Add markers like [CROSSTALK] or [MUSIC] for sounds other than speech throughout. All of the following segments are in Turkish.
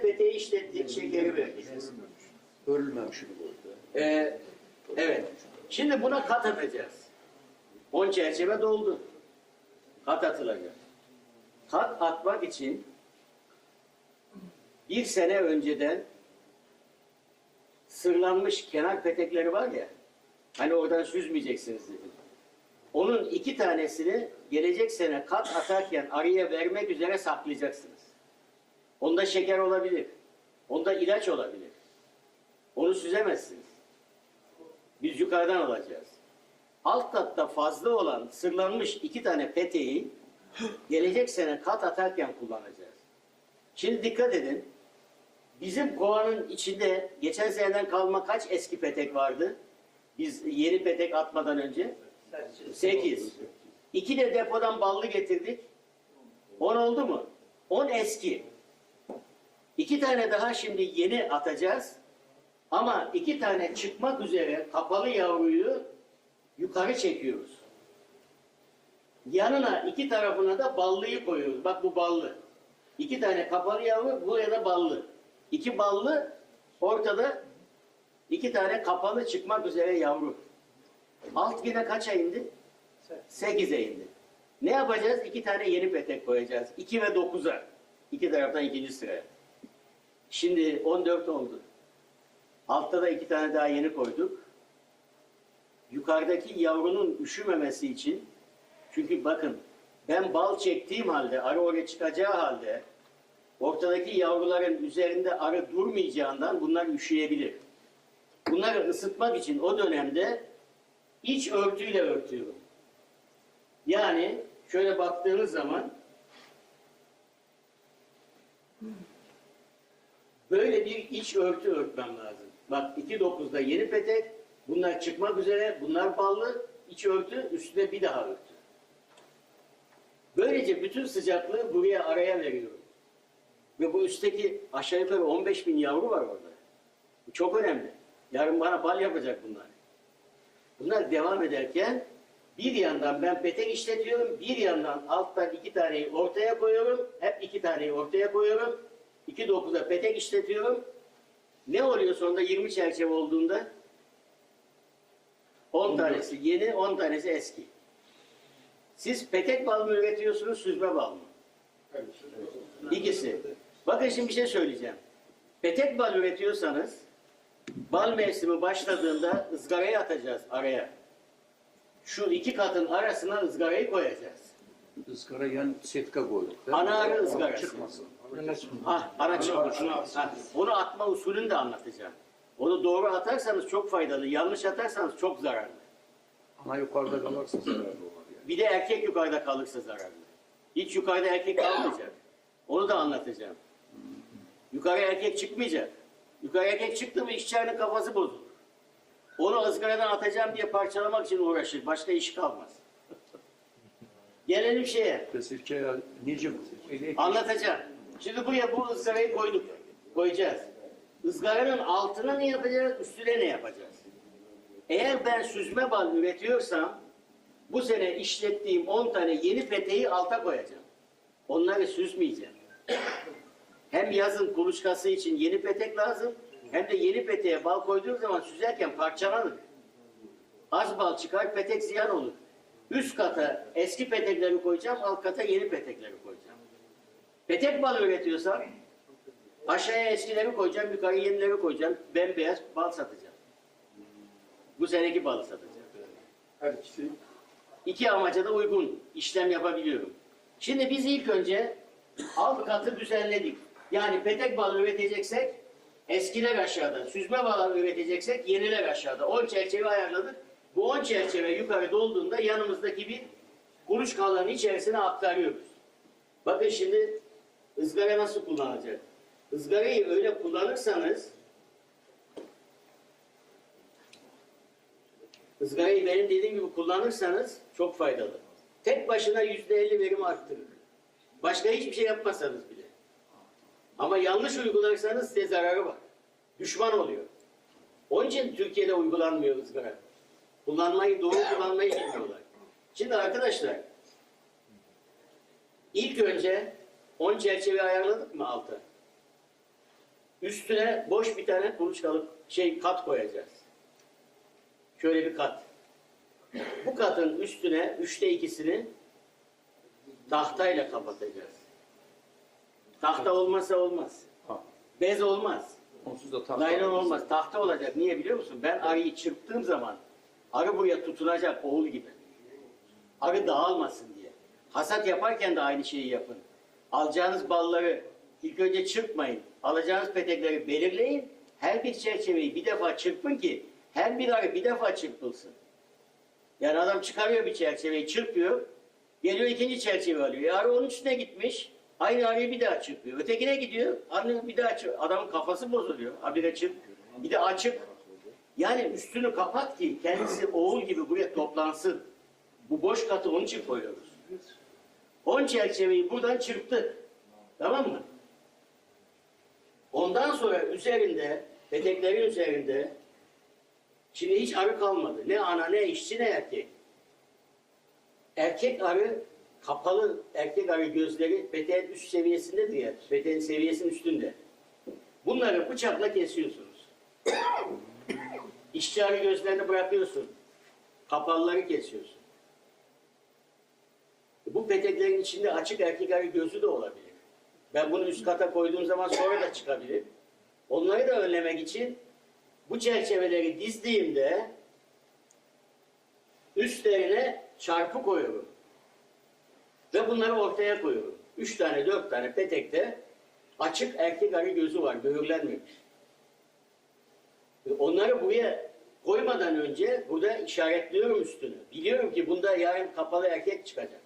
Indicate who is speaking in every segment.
Speaker 1: peteği işlettik, şekeri verdik.
Speaker 2: Örülmemiş gibi oldu.
Speaker 1: Ee, evet. Şimdi buna kat atacağız. 10 çerçeve doldu. Kat atılacak. Kat atmak için bir sene önceden sırlanmış kenar petekleri var ya, hani oradan süzmeyeceksiniz dedim. Onun iki tanesini gelecek sene kat atarken araya vermek üzere saklayacaksınız. Onda şeker olabilir. Onda ilaç olabilir. Onu süzemezsiniz. Biz yukarıdan alacağız. Alt katta fazla olan sırlanmış iki tane peteği gelecek sene kat atarken kullanacağız. Şimdi dikkat edin. Bizim kovanın içinde geçen seneden kalma kaç eski petek vardı? Biz yeni petek atmadan önce? 8. İki de depodan ballı getirdik. 10 oldu mu? 10 eski. İki tane daha şimdi yeni atacağız. Ama iki tane çıkmak üzere kapalı yavruyu yukarı çekiyoruz. Yanına iki tarafına da ballıyı koyuyoruz. Bak bu ballı. İki tane kapalı yavru, buraya da ballı. İki ballı, ortada iki tane kapalı çıkmak üzere yavru. Alt yine kaça indi? Sekize indi. Ne yapacağız? İki tane yeni petek koyacağız. İki ve dokuza. İki taraftan ikinci sıraya. Şimdi 14 oldu. Altta da iki tane daha yeni koyduk. Yukarıdaki yavrunun üşümemesi için çünkü bakın ben bal çektiğim halde arı oraya çıkacağı halde ortadaki yavruların üzerinde arı durmayacağından bunlar üşüyebilir. Bunları ısıtmak için o dönemde iç örtüyle örtüyorum. Yani şöyle baktığınız zaman Böyle bir iç örtü örtmem lazım. Bak 2.9'da yeni petek, bunlar çıkmak üzere, bunlar ballı, iç örtü, üstüne bir daha örtü. Böylece bütün sıcaklığı buraya araya veriyorum. Ve bu üstteki aşağı yukarı 15 bin yavru var orada. Bu çok önemli. Yarın bana bal yapacak bunlar. Bunlar devam ederken bir yandan ben petek işletiyorum, bir yandan alttan iki taneyi ortaya koyuyorum. Hep iki taneyi ortaya koyuyorum. 2.9'a petek işletiyorum. Ne oluyor sonunda 20 çerçeve olduğunda? 10 tanesi yeni, 10 tanesi eski. Siz petek bal mı üretiyorsunuz, süzme bal mı? İkisi. Bakın şimdi bir şey söyleyeceğim. Petek bal üretiyorsanız bal mevsimi başladığında ızgarayı atacağız araya. Şu iki katın arasına ızgarayı koyacağız.
Speaker 2: Iskara yan setka koyduk.
Speaker 1: Ana arı ızgarası.
Speaker 2: Çıkmasın.
Speaker 1: Ah, ana çıkmış. Ha, onu atma usulünü de anlatacağım. Onu doğru atarsanız çok faydalı, yanlış atarsanız çok zararlı.
Speaker 2: Ana yukarıda kalırsa zararlı olur yani.
Speaker 1: Bir de erkek yukarıda kalırsa zararlı. Hiç yukarıda erkek kalmayacak. Onu da anlatacağım. Yukarı erkek çıkmayacak. Yukarı erkek çıktı mı işçilerin kafası bozulur. Onu ızgaradan atacağım diye parçalamak için uğraşır. Başka iş kalmaz. Gelelim şeye.
Speaker 2: Pesirçeye nice
Speaker 1: Anlatacağım. Şimdi buraya bu ızgarayı koyduk. Koyacağız. Izgaranın altına ne yapacağız, üstüne ne yapacağız? Eğer ben süzme bal üretiyorsam bu sene işlettiğim 10 tane yeni peteği alta koyacağım. Onları süzmeyeceğim. Hem yazın kuluçkası için yeni petek lazım hem de yeni peteğe bal koyduğum zaman süzerken parçalanır. Az bal çıkar, petek ziyan olur. Üst kata eski petekleri koyacağım, alt kata yeni petekleri koyacağım. Petek bal üretiyorsam aşağıya eskileri koyacağım, yukarı yenileri koyacağım. Bembeyaz bal satacağım. Bu seneki balı satacağım.
Speaker 3: Her ikisi
Speaker 1: İki amaca da uygun işlem yapabiliyorum. Şimdi biz ilk önce alt katı düzenledik. Yani petek balı üreteceksek eskiler aşağıda, süzme balı üreteceksek yeniler aşağıda. 10 çerçeve ayarladık. Bu 10 çerçeve yukarı dolduğunda yanımızdaki bir kuluçkaların içerisine aktarıyoruz. Bakın şimdi ızgara nasıl kullanacak? Izgarayı öyle kullanırsanız ızgarayı benim dediğim gibi kullanırsanız çok faydalı. Tek başına yüzde elli verim arttırır. Başka hiçbir şey yapmasanız bile. Ama yanlış uygularsanız size zararı var. Düşman oluyor. Onun için Türkiye'de uygulanmıyor ızgara. Kullanmayı, doğru kullanmayı bilmiyorlar. Şimdi arkadaşlar, ilk önce 10 çerçeve ayarladık mı alta? Üstüne boş bir tane kuluçkalık şey kat koyacağız. Şöyle bir kat. Bu katın üstüne üçte ikisini tahtayla kapatacağız. Tahta olmazsa olmaz. Bez olmaz.
Speaker 2: Onsuz da tahta.
Speaker 1: Naylon olmaz. Tahta olacak. Niye biliyor musun? Ben arıyı çırptığım zaman arı buraya tutunacak oğul gibi. Arı dağılmasın diye. Hasat yaparken de aynı şeyi yapın. Alacağınız balları ilk önce çırpmayın. Alacağınız petekleri belirleyin. Her bir çerçeveyi bir defa çırpın ki her bir arı bir defa çırpılsın. Yani adam çıkarıyor bir çerçeveyi çırpıyor. Geliyor ikinci çerçeve alıyor. E arı onun üstüne gitmiş. Aynı arıyı bir daha çırpıyor. Ötekine gidiyor. Arı bir daha çırpıyor. Adamın kafası bozuluyor. Habire çırp. Bir de açık. Yani üstünü kapat ki kendisi oğul gibi buraya toplansın. Bu boş katı onun için koyuyoruz. 10 çerçeveyi buradan çırptık. Tamam mı? Ondan sonra üzerinde, peteklerin üzerinde şimdi hiç arı kalmadı. Ne ana, ne işçi, ne erkek. Erkek arı, kapalı erkek arı gözleri peteğin üst seviyesindedir ya. Peteğin seviyesinin üstünde. Bunları bıçakla kesiyorsunuz. İşçi arı gözlerini bırakıyorsun. Kapalıları kesiyorsun. Bu peteklerin içinde açık erkek arı gözü de olabilir. Ben bunu üst kata koyduğum zaman sonra da çıkabilir. Onları da önlemek için bu çerçeveleri dizdiğimde üstlerine çarpı koyuyorum. Ve bunları ortaya koyuyorum. Üç tane, dört tane petekte açık erkek arı gözü var, böğürlenmemiş. Onları buraya koymadan önce burada işaretliyorum üstünü. Biliyorum ki bunda yarın kapalı erkek çıkacak.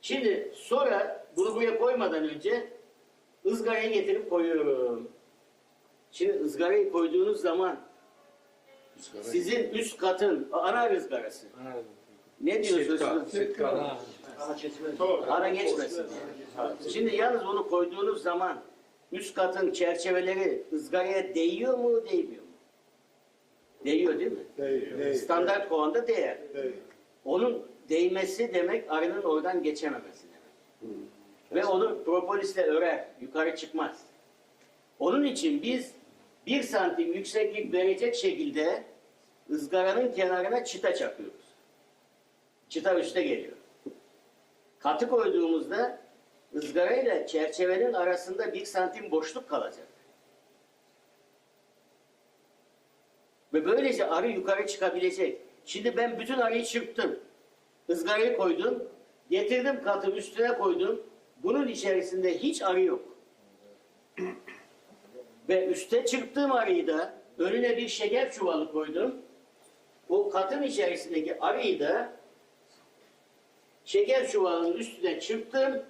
Speaker 1: Şimdi sonra bunu buraya koymadan önce ızgarayı getirip koyuyorum. Şimdi ızgarayı koyduğunuz zaman sizin üst katın ana ızgarası. Ne diyorsunuz?
Speaker 2: Setka.
Speaker 1: Ara geçmesin diye. Şimdi yalnız bunu koyduğunuz zaman üst katın çerçeveleri ızgaraya değiyor mu, değmiyor mu? Değiyor değil mi?
Speaker 3: Değil, değil.
Speaker 1: Standart kovanda değer.
Speaker 3: Değil.
Speaker 1: Onun değmesi demek arının oradan geçememesi demek. Ve onu propolisle örer, yukarı çıkmaz. Onun için biz bir santim yükseklik verecek şekilde ızgaranın kenarına çıta çakıyoruz. Çıta üste geliyor. Katı koyduğumuzda ızgarayla çerçevenin arasında bir santim boşluk kalacak. Ve böylece arı yukarı çıkabilecek. Şimdi ben bütün arıyı çırptım. Izgarayı koydum. Getirdim katı üstüne koydum. Bunun içerisinde hiç arı yok. [CLEARS THROAT] Ve üste çırptığım arıyı da önüne bir şeker çuvalı koydum. O katın içerisindeki arıyı da şeker çuvalının üstüne çırptım.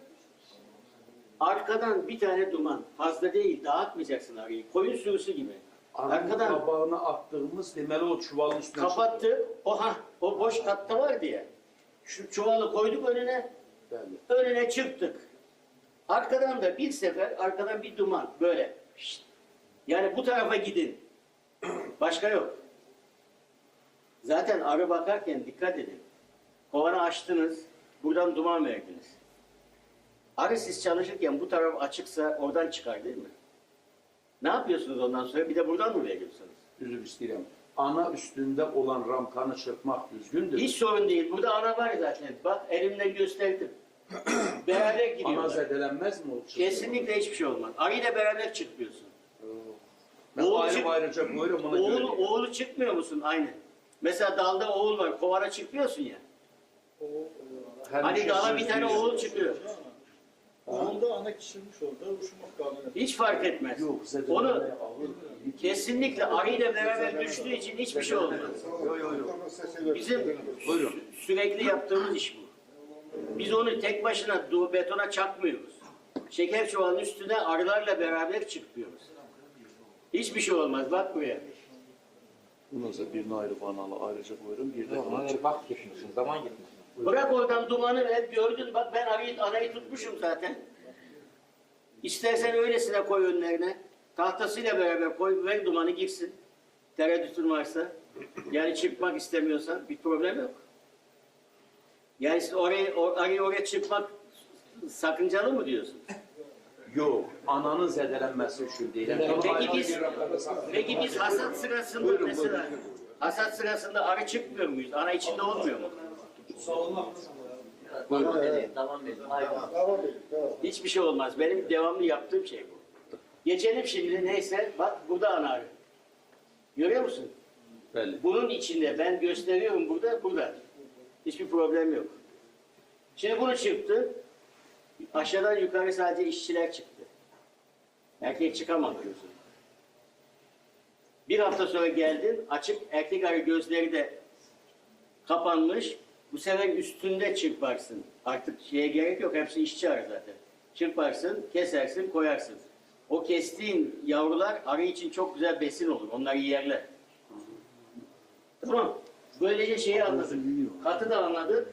Speaker 1: Arkadan bir tane duman. Fazla değil, dağıtmayacaksın arıyı. Koyun sürüsü gibi.
Speaker 2: Arkadan
Speaker 1: Arkadan
Speaker 2: kabağına attığımız demeli o çuvalın üstüne
Speaker 1: kapattı. O ha, o boş katta var diye. Şu çuvalı koyduk önüne,
Speaker 2: çıktı.
Speaker 1: önüne çıktık. Arkadan da bir sefer, arkadan bir duman böyle. Şşt. Yani bu tarafa gidin. [CLEARS THROAT] Başka yok. Zaten arı bakarken dikkat edin. Kovanı açtınız, buradan duman verdiniz. Arı siz çalışırken bu taraf açıksa oradan çıkar değil mi? Ne yapıyorsunuz ondan sonra? Bir de buradan mı veriyorsunuz?
Speaker 2: Üzüm istedim. Ana üstünde olan ramkanı çırpmak düzgündür.
Speaker 1: Hiç sorun değil. Burada ana var zaten. Bak elimle gösterdim. [CLEARS THROAT] beraber
Speaker 2: Ana
Speaker 1: gidiyorlar.
Speaker 2: zedelenmez mi o çırpma?
Speaker 1: Kesinlikle hiçbir şey olmaz. Arıyla beraber çıkmıyorsun.
Speaker 2: Ben
Speaker 1: Oğul
Speaker 2: ayrı
Speaker 1: çık-
Speaker 2: ayrıca koyarım ona göre.
Speaker 1: Oğlu, oğlu çıkmıyor musun? Aynı. Mesela dalda oğul var. Kovana çıkmıyorsun ya.
Speaker 2: Her
Speaker 1: Hani
Speaker 2: şey
Speaker 1: dala bir tane oğul çıkıyor.
Speaker 3: Onda ana kişilmiş orada uçmak kanunu.
Speaker 1: Hiç fark etmez.
Speaker 2: Yok
Speaker 1: Onu kesinlikle arıyla beraber düştüğü için hiçbir şey olmaz.
Speaker 2: Yok yok yok.
Speaker 1: Bizim
Speaker 2: Buyurun.
Speaker 1: sü- sürekli yaptığımız iş bu. Biz onu tek başına betona çakmıyoruz. Şeker çuvalının üstüne arılarla beraber çıkıyoruz. Hiçbir şey olmaz. Bak buraya.
Speaker 2: Bunu da birini ayrı banalı ayrıca koyarım. Bir de bana
Speaker 4: ona bak düşünsün, zaman gitmesin.
Speaker 1: Bırak oradan dumanı ver. Gördün bak ben arıyı, anayı tutmuşum zaten. İstersen öylesine koy önlerine. Tahtasıyla beraber koy. Ver dumanı girsin. Tereddütün varsa. Yani çıkmak istemiyorsan bir problem yok. Yani siz orayı, o, arıyı oraya çıkmak sakıncalı mı diyorsun?
Speaker 2: Yok, ananın zedelenmesi için değil. Yani
Speaker 1: Peki biz, peki biz hasat sırasında
Speaker 4: Buyurun,
Speaker 1: mesela
Speaker 4: buyurun.
Speaker 1: hasat sırasında arı çıkmıyor muyuz? Ana içinde olmuyor mu?
Speaker 4: Buyurun.
Speaker 1: Tamam
Speaker 3: Tamam değil. Tamam.
Speaker 1: Hiçbir şey olmaz. Benim devamlı yaptığım şey bu. Geçelim şimdi neyse. Bak burada ana arı. Görüyor musun?
Speaker 2: Belli.
Speaker 1: Bunun içinde ben gösteriyorum burada, burada. Hiçbir problem yok. Şimdi bunu çırptı. Aşağıdan yukarı sadece işçiler çıktı. Erkek çıkamaz diyorsun. Bir hafta sonra geldin, açık erkek arı gözleri de kapanmış. Bu sefer üstünde çırparsın. Artık şeye gerek yok, hepsi işçi arı zaten. Çırparsın, kesersin, koyarsın. O kestiğin yavrular arı için çok güzel besin olur. Onları yerler. Tamam. Böylece şeyi anladık. Katı da anladık.